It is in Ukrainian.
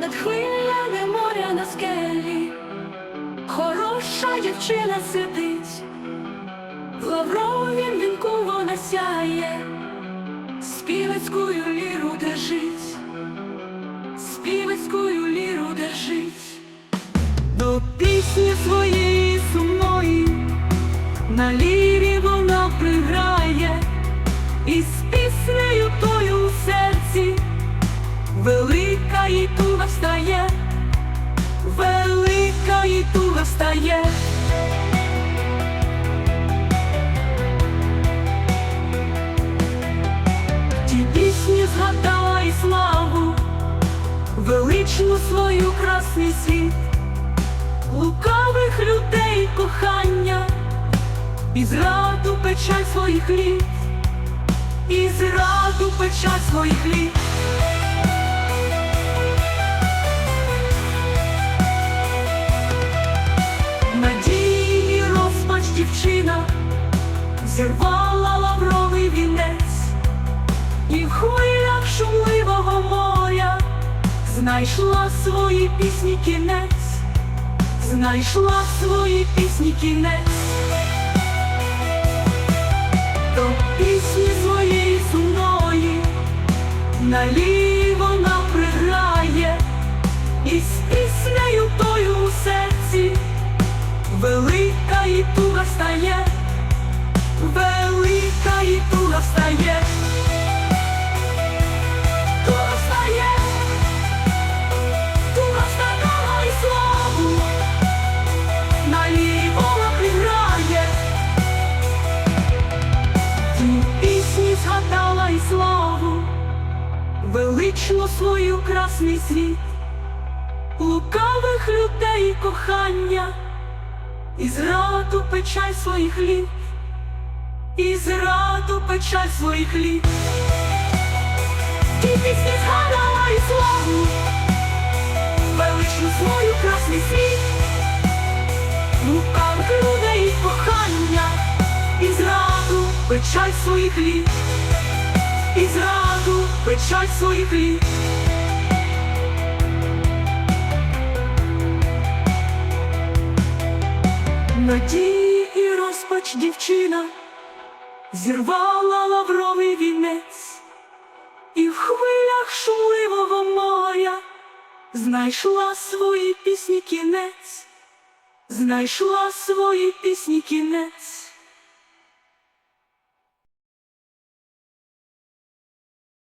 над хвилями моря на скелі, хороша дівчина сидить, в лавровім вінку вона сяє, співецькую ліру держить, співецькую ліру держить, до пісні своєї сумної, на лірі вона приграє, і з піснею тою у серці. Туга встає, велика і туга встає. Ті пісні згадала і славу, величну свою красний світ, лукавих людей кохання, і зраду печаль своїх літ, і зраду печаль своїх літ. Зірвала лавровий вінець, і в хвилях шумливого моря знайшла свої пісні кінець, знайшла свої пісні кінець, до пісні своєї сумної налій вона приграє, і з піснею тою у серці. Велика і туга стає, і туга стає, туга стає, туга стала і славу, приграє, пісні згадала і славу, велично свою красний світ, лукавих людей кохання. І зраду печаль своїх літ, і зраду печаль своїх літ. Ті пісні згадала і славу, величну свою красний світ, лукавих людей кохання, і зраду печаль своїх літ, і зраду печаль своїх літ. Надії і розпач дівчина зірвала лавровий вінець, і в хвилях шумливого моря знайшла свої пісні кінець, знайшла свої пісні кінець.